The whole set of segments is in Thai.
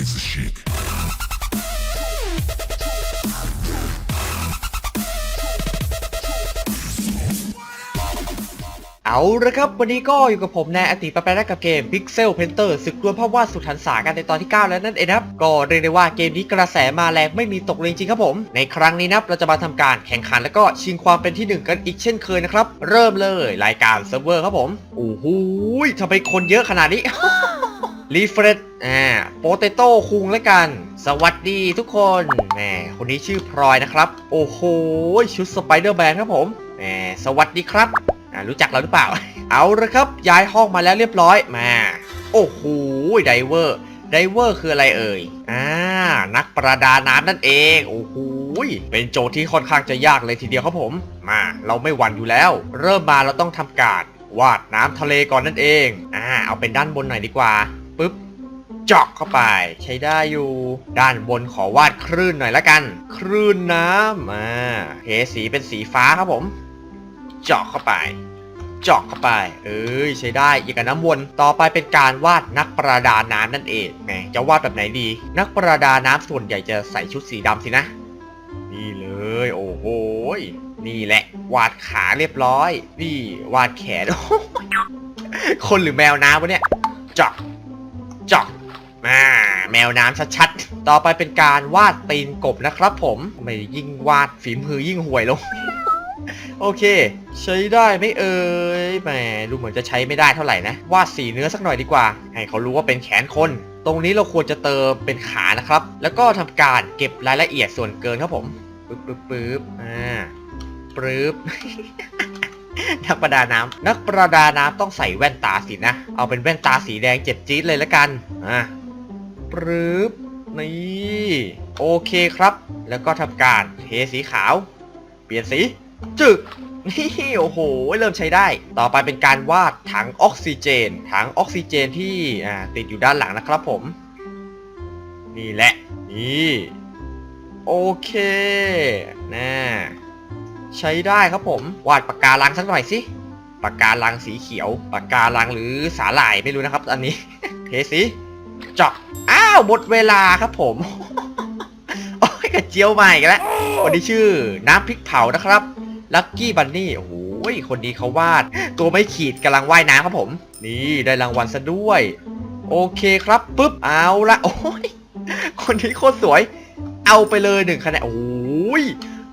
Razor chic. เอาละครับ วันนี้ก็อยู่กับผมแนอติปะแปะและกับเกม Pixel Painter ศึกดวลภาพวาดสุดหันษากันในตอนที่ 9 แล้วนั่นเองครับ ก็เรียกได้ว่าเกมนี้กระแสมาแรงไม่มีตกเลยจริงครับผม ในครั้งนี้นับเราจะมาทำการแข่งขันแล้วก็ชิงความเป็นที่หนึ่งกันอีกเช่นเคยนะครับ เริ่มเลยรายการเซิร์ฟเวอร์ครับผม โอ้โหทำไมคนเยอะขนาดนี้ รีเฟรชอ่าโปเตโต้คุงแล้วกัน สวัสดีทุกคนแหมคนนี้ชื่อพลอยนะครับ โอ้โห ชุดสไปเดอร์แมนครับผมแหมสวัสดีครับอ่ารู้จักเราหรือเปล่า เอาละครับ ย้ายห้องมาแล้วเรียบร้อยมาโอ้โหไดเวอร์ไดเวอร์คืออะไรเอ่ยอ่านักประดาน้ำนั่นเองโอ้โหเป็นโจทย์ที่ค่อนข้างจะยากเลยทีเดียวครับผม มาเราไม่หวั่นอยู่แล้ว เริ่มมาเราต้องทำการวาดน้ำทะเลก่อนนั่นเอง อ่า เอาเป็นด้านบนหน่อยดีกว่า ปึ๊บเจาะเข้าไปใช้ได้อยู่ ด้านบนขอวาดคลื่นหน่อยละกัน คลื่นน้ำอ่าเทสีเป็นสีฟ้าครับผมเจาะเข้าไปเจาะเข้าไป เอ้ยใช้ได้อย่างกับน้ำวน ต่อไปเป็นการวาดนักประดาน้ำนั่นเองแหมจะวาดแบบไหนดี นักประดาน้ำส่วนใหญ่จะใส่ชุดสีดำสินะ นี่เลย โอ้โหนี่แหละ วาดขาเรียบร้อย นี่วาดแขน คนหรือแมวน้ำวะเนี่ยเจาะ จาะอ่าแมวน้ำชัดๆ ต่อไปเป็นการวาดตีนกบนะครับผมไม่ยิ่งวาดฝีมือยิ่งห่วยลง โอเค ใช้ได้ไหมเอ่ยแหมดูเหมือนจะใช้ไม่ได้เท่าไหร่นะ วาดสีเนื้อสักหน่อยดีกว่า ให้เขารู้ว่าเป็นแขนคน ตรงนี้เราควรจะเติมเป็นขานะครับ แล้วก็ทำการเก็บรายละเอียดส่วนเกินครับผมปึ๊บปึ๊บปึ๊บอ่าปึ๊บ นักประดาน้ำนักประดาน้ำต้องใส่แว่นตาสินะ เอาเป็นแว่นตาสีแดงเจ็บจี๊ดเลยละกัน อะปึ๊บนี่โอเคครับ แล้วก็ทำการเทสีขาว เปลี่ยนสี จึกนี่โอ้โห เริ่มใช้ได้ ต่อไปเป็นการวาดถังออกซิเจน ถังออกซิเจนที่อ่าติดอยู่ด้านหลังนะครับผม นี่แหละ นี่ โอเคน่ ใช้ได้ครับผม วาดปากกาลังสักหน่อยสิปากกาลังสีเขียวปากกาลังหรือสาหร่ายไม่รู้นะครับ อันนี้เทสีเจาะอ้าวหมดเวลาครับผมโอ้ยกระเจียวใหม่กันแล้วคนที่ชื่อน้ำพริกเผานะครับลักกี้บันนี่โอ้โหคนนี้เขาวาด ตัวไม่ขีดกำลังว่ายน้ำครับผม นี่ได้รางวัลซะด้วย โอเคครับปุ๊บเอาละโอ้ยคนนี้โคตรสวย เอาไปเลยหนึ่งคะแนนโอ้ย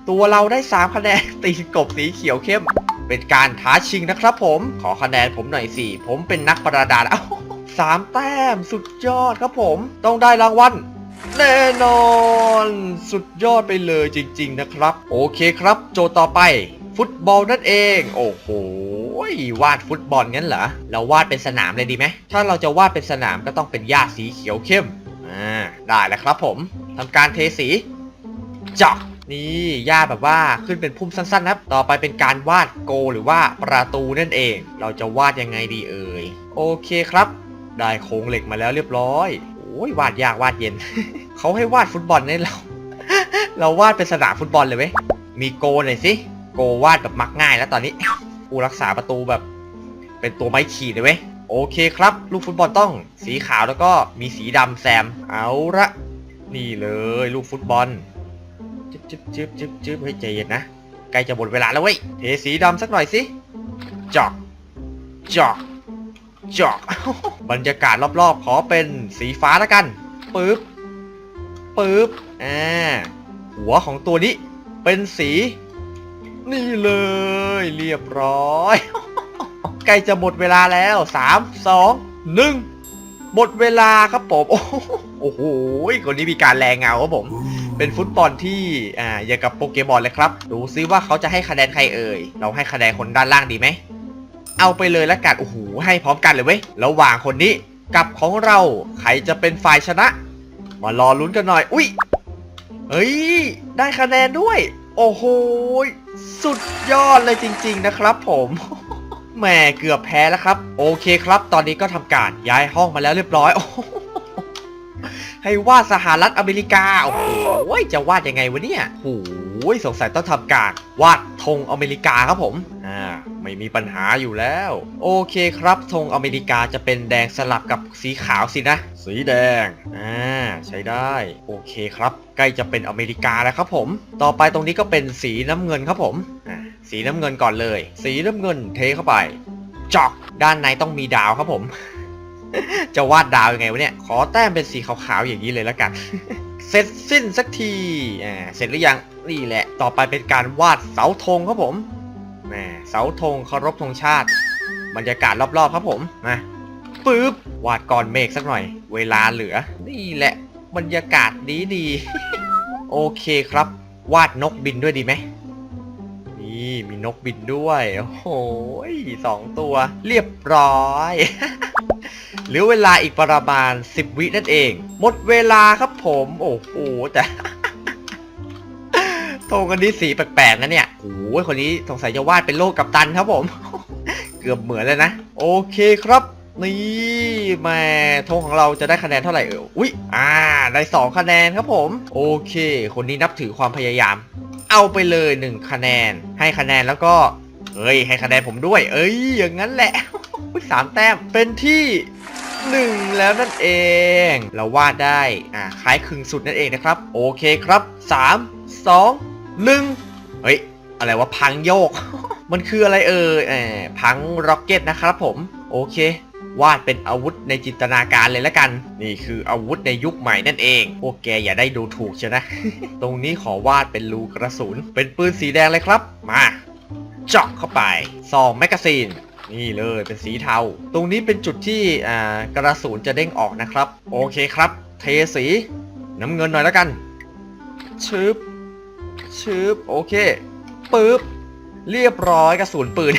ตัวเราได้สามคะแนนตีกบสีเขียวเข้ม เป็นการท้าชิงนะครับผม ขอคะแนนผมหน่อยสิ ผมเป็นนักประดาน้ำสามแต้มสุดยอดครับผม ต้องได้รางวัลแน่นอน สุดยอดไปเลยจริง ๆ นะครับ โอเคครับ โจต่อไป ฟุตบอลนั่นเอง โอ้โหวาดฟุตบอลงั้นเหรอ เราวาดเป็นสนามเลยดีไหม ถ้าเราจะวาดเป็นสนามก็ต้องเป็นหญ้าสีเขียวเข้ม อ่า ได้แล้วครับผมทำการเทสีจาะ นี่หญ้าแบบว่าขึ้นเป็นพุ่มสั้นๆนะครับ ต่อไปเป็นการวาดโกหรือว่าประตูนั่นเอง เราจะวาดยังไงดีเอ่ย โอเคครับ ได้โครงเหล็กมาแล้วเรียบร้อย โอ้ยวาดยากวาดเย็น เขาให้วาดฟุตบอลให้เรา เราวาดเป็นสนามฟุตบอลเลยเว้ยมีโกหน่อยสิ โกวาดแบบมักง่ายแล้วตอนนี้ผู้รักษาประตูแบบ เป็นตัวไม้ขีดเลยเว้ย โอเคครับ ลูกฟุตบอลต้องสีขาวแล้วก็มีสีดำแซม เอาละนี่เลย ลูกฟุตบอล จึ๊บจึ๊บจึ๊บจึ๊บจึ๊บเฮ้ยใจเย็นนะใกล้จะหมดเวลาแล้วเว้ยเทสีดำสักหน่อยสิจอกจอกจอกบรรยากาศรอบๆ ขอเป็นสีฟ้าแล้วกันปึ๊บปึ๊บอ่าหัวของตัวนี้เป็นสี นี่เลย เรียบร้อยใกล้จะหมดเวลาแล้ว 3 2 1 หมดเวลาครับผม โอ้โหคนนี้มีการแรงเงาครับผม เป็นฟุตบอลที่อ่าอย่างกับโปเกมอนเลยครับ ดูซิว่าเขาจะให้คะแนนใครเอ่ย เราให้คะแนนคนด้านล่างดีไหม เอาไปเลยละกัน โอ้โห ให้พร้อมกันเลยเว้ย ระหว่างคนนี้กับของเรา ใครจะเป็นฝ่ายชนะ มารอลุ้นกันหน่อย อุ้ยเฮ้ย ได้คะแนนด้วย โอ้โห สุดยอดเลยจริง ๆ นะครับผมแหมเกือบแพ้แล้วครับ โอเคครับ ตอนนี้ก็ทำการย้ายห้องมาแล้วเรียบร้อย โอ้โห ให้วาดสหรัฐอเมริกา โอ้โหจะวาดยังไงวะเนี่ยโอ้โหสงสัยต้องทำการวาดธงอเมริกาครับผม อ่า ไม่มีปัญหาอยู่แล้ว โอเคครับธงอเมริกาจะเป็นแดงสลับกับสีขาวสินะ สีแดง อ่า ใช้ได้ โอเคครับ ใกล้จะเป็นอเมริกาแล้วครับผม ต่อไปตรงนี้ก็เป็นสีน้ำเงินครับผม อ่า สีน้ำเงินก่อนเลย สีน้ำเงินเทเข้าไปจอก ด้านในต้องมีดาวครับผม จะวาดดาวยังไงวะเนี่ย ขอแต้มเป็นสีขาวๆอย่างนี้เลยแล้วกัน เสร็จสิ้นสักทีอ่าเสร็จหรือยังนี่แหละ ต่อไปเป็นการวาดเสาธงครับผมแหมเสาธงเคารพธงชาติ บรรยากาศรอบๆครับผมมาปึ๊บวาดก่อนเมฆสักหน่อย เวลาเหลือ นี่แหละ บรรยากาศดีดีโอเคครับ วาดนกบินด้วยดีไหมนี่มีนกบินด้วย โอ้โหสองตัว เรียบร้อย หลือเวลาอีกประมาณ 10 วินั่นเอง หมดเวลาครับผม โอ้โหแต่โทงกันนี้สีแปลกๆนะเนี่ยโอ้ยคนนี้สงสัยจะวาดเป็นโลกกับตันครับผม เกือบเหมือนเลยนะ โอเคครับ นี่แม่ธงของเราจะได้คะแนนเท่าไหร่เอออุ้ยอ่า ได้2คะแนนครับผม โอเค คนนี้นับถือความพยายาม เอาไปเลย1คะแนน ให้คะแนนแล้วก็เฮ้ย ให้คะแนนผมด้วย เอ้ย อย่างนั้นแหละอุ๊ยสามแต้ม เป็นที่ 1แล้วนั่นเอง เราวาดได้อ่าคล้ายคลึงสุดนั่นเองนะครับ โอเคครับ 3 2 1 เฮ้ย อะไรวะพังโยก มันคืออะไรเอ่ยแหมพังร็อกเก็ตนะครับผม โอเควาดเป็นอาวุธในจินตนาการเลยละกัน นี่คืออาวุธในยุคใหม่นั่นเอง พวกแกอย่าได้ดูถูกเชียวนะ ตรงนี้ขอวาดเป็นรูกระสุน เป็นปืนสีแดงเลยครับ มาเจาะเข้าไปซองแมกกาซีน นี่เลยเป็นสีเทา ตรงนี้เป็นจุดที่อ่ากระสุนจะเด้งออกนะครับ โอเคครับ เทสีน้ำเงินหน่อยแล้วกันชึบชึบโอเคปึ๊บเรียบร้อยกระสุนปืน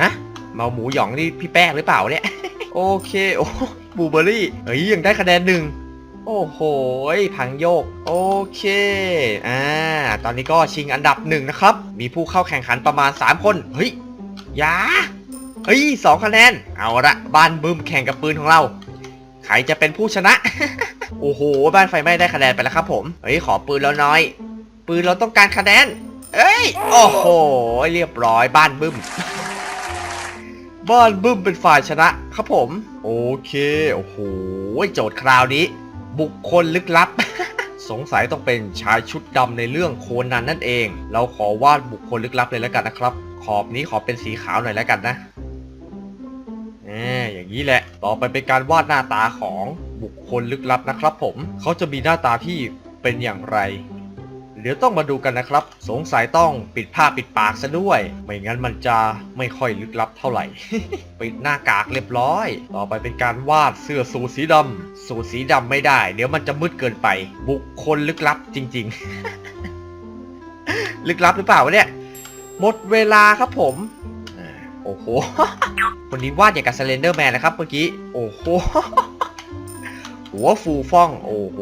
ฮะเมาหมูหยองนี่พี่แป้งหรือเปล่าเนี่ย โอเคโอ้บูเบอรี่เฮ้ยยังได้คะแนนหนึ่งโอ้โหพังโยก โอเค อ่า ตอนนี้ก็ชิงอันดับหนึ่งนะครับ มีผู้เข้าแข่งขันประมาณ 3 คน เฮ้ย ยาเฮ้ยสองคะแนน เอาละบ้านบึ้มแข่งกับปืนของเรา ใครจะเป็นผู้ชนะ โอ้โห บ้านไฟไหม้ได้คะแนนไปแล้วครับผม เฮ้ย ขอปืนแล้วน้อย ปืนเราต้องการคะแนน เอ้ย โอ้โห เรียบร้อยบ้านบึ้ม บ้านบึ้มเป็นฝ่ายชนะครับผม โอเค โอ้โห โจทย์คราวนี้ บุคคลลึกลับ สงสัยต้องเป็นชายชุดดำในเรื่องโคนันนั่นเอง เราขอวาดบุคคลลึกลับเลยแล้วกันนะครับ ขอบนี้ขอเป็นสีขาวหน่อยแล้วกันนะแหมอย่างนี้แหละ ต่อไปเป็นการวาดหน้าตาของบุคคลลึกลับนะครับผม เขาจะมีหน้าตาที่เป็นอย่างไร ดี๋ยวต้องมาดูกันนะครับ สงสัยต้องปิดผ้าปิดปากซะด้วย ไม่งั้นมันจะไม่ค่อยลึกลับเท่าไหร่ ปิดหน้ากากเรียบร้อย ต่อไปเป็นการวาดเสื้อสูทสีดำสูทสีดำไม่ได้ เดี๋ยวมันจะมืดเกินไป บุคคลลึกลับจริง ๆ ลึกลับหรือเปล่าวะเนี่ย หมดเวลาครับผม โอ้โหคนนี้วาดอย่างกับ s เลนเดอร์แมนนะครับเมื่อกี้ โอ้โห หัวฟูฟ่อง โอ้โห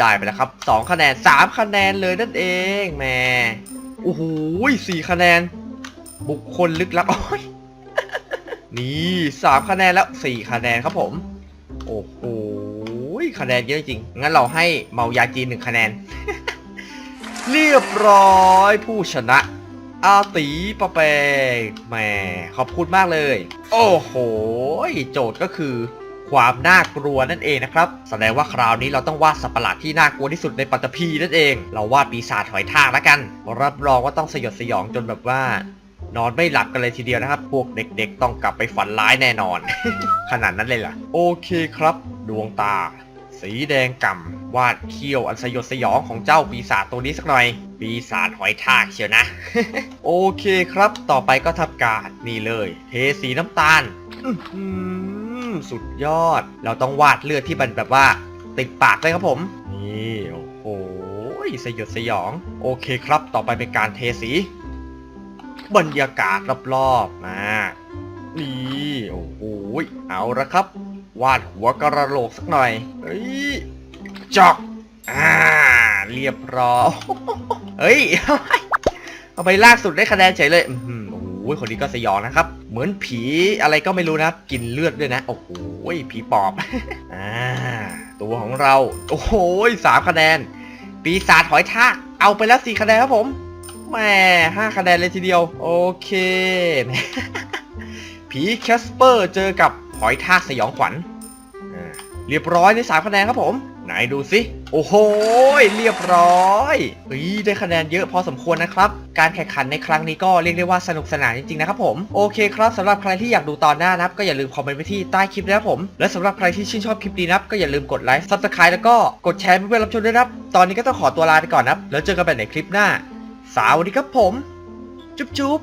ได้ไปแล้วครับ 2 คะแนน 3 คะแนนเลยนั่นเองแหม่โอ้โหสี่คะแนน บุคคลลึกลับอ้อยนี่สามคะแนนแล้วสี่คะแนนครับผม โอ้โหคะแนนเยอะจริง งั้นเราให้เมายาจีนหนึ่งคะแนน เรียบร้อยผู้ชนะ อาตีปะแปงแหมขอบคุณมากเลย โอ้โห โจทย์ก็คือ ความน่ากลัวนั่นเองนะครับ แสดงว่าคราวนี้เราต้องวาดสัตว์ประหลาดที่น่ากลัวที่สุดในปัตตภีนั่นเอง เราวาดปีศาจหอยทากแล้วกัน รับรองว่าต้องสยดสยองจนแบบว่านอนไม่หลับกันเลยทีเดียวนะครับ พวกเด็กๆ ต้องกลับไปฝันร้ายแน่นอน ขนาดนั้นเลยเหรอโอเคครับ ดวงตา สีแดงก่ำวาดเขี้ยวอันสยดสยองของเจ้าปีศาจตัวนี้สักหน่อย ปีศาจหอยทากเชียวนะ โอเคครับ ต่อไปก็ทำการนี่เลย เทสีน้ำตาล สุดยอด เราต้องวาดเลือดที่มันแบบว่าติดปากเลยครับผม นี่โอ้โหสยดสยอง โอเคครับ ต่อไปเป็นการเทสี บรรยากาศรอบๆมานี่โอ้โหเอาละครับ วาดหัวกระโหลกสักหน่อยเฮ้ยจอกอ่าเรียบร้อยเฮ้ยเอาไปลากสุดได้คะแนนเฉยเลยโอ้โหคนนี้ก็สยองนะครับ เหมือนผีอะไรก็ไม่รู้นะครับกินเลือดด้วยนะ โอ้โหผีปอบอ่าตัวของเรา โอ้โหสามคะแนน ปีศาจหอยทากเอาไปแล้วสี่คะแนนครับผมแหม่ห้าคะแนนเลยทีเดียว โอเคผีแคสเปอร์เจอกับหอยทากสยองขวัญเรียบร้อยในสามคะแนนครับผม ไหนดูสิ โอ้โห เรียบร้อยเฮ้ยได้คะแนนเยอะพอสมควรนะครับ การแข่งขันในครั้งนี้ก็เรียกได้ว่าสนุกสนานจริงๆนะครับผม โอเคครับสำหรับใครที่อยากดูตอนหน้านะครับ ก็อย่าลืมคอมเมนต์ไว้ที่ใต้คลิปนะครับผม และสำหรับใครที่ชื่นชอบคลิปนี้นะครับก็อย่าลืมกดไลค์ซับสไครต์แล้วก็กดแชร์เพื่อรับชมด้วยนะครับ ตอนนี้ก็ต้องขอตัวลาไปก่อนนะครับ แล้วเจอกันใหม่ในคลิปหน้า สวัสดีครับผม จุ๊บจุ๊บ